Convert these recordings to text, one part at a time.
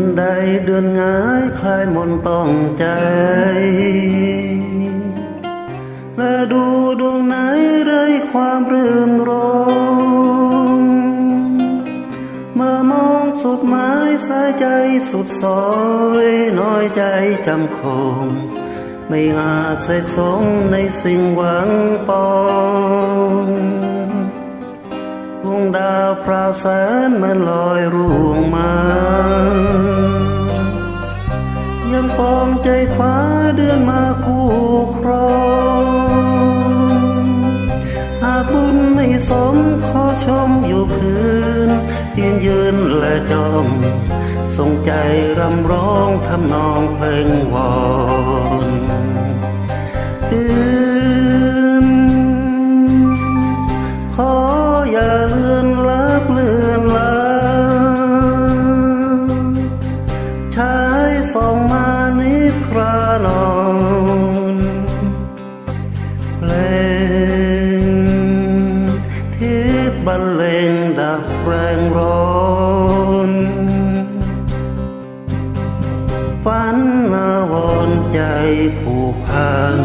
นใดเดือนง่ายคลายมนต์ต้องใจ และดูดวงไหนไรความรื่นรมเมื่อมองสุดหมายสายใจสุดซอยน้อยใจจำคง ไม่อาจเสกสงในสิ่งหวังปอง พราวแสนมันลอยร่วงมา ยังปองใจคว้าเดือนมาคู่ครองหากบุญไม่สมขอชมอยู่พื้นยืนยืนและจองส่งใจรำร้องทำนองเพลงวอนเดือนขออย่าเลือนายส่องมานิทรานอนเพลงที่บรรเลงดับแรงร้อนฝันนาวอนใจผูกพัน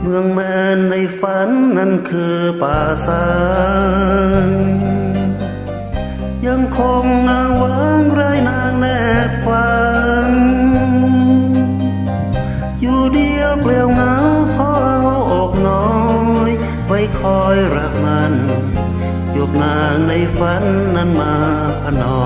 เมืองแมนในฝันนั้นคือป่าสางยังคงนา คอยรักมันยกนางในฝันนั้นมาพนอ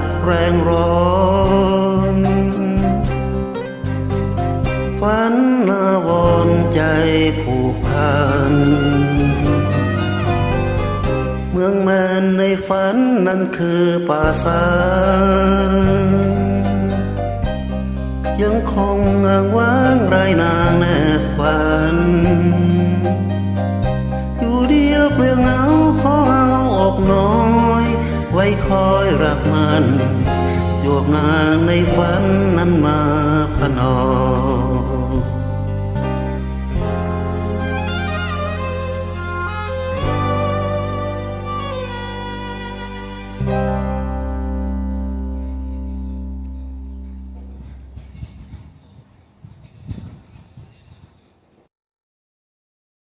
ดับแรงร้อนฝันนาวอนใจผูกพัน เมืองแมนในฝันนั้นคือป่าสางยังคงงางว้างไรนางแนบควัน อยู่เดียวเปลี่ยวเหงาขอเอาอกนอย ไว้คอยรักมันจวบนางในฝันนั้นมาพนอ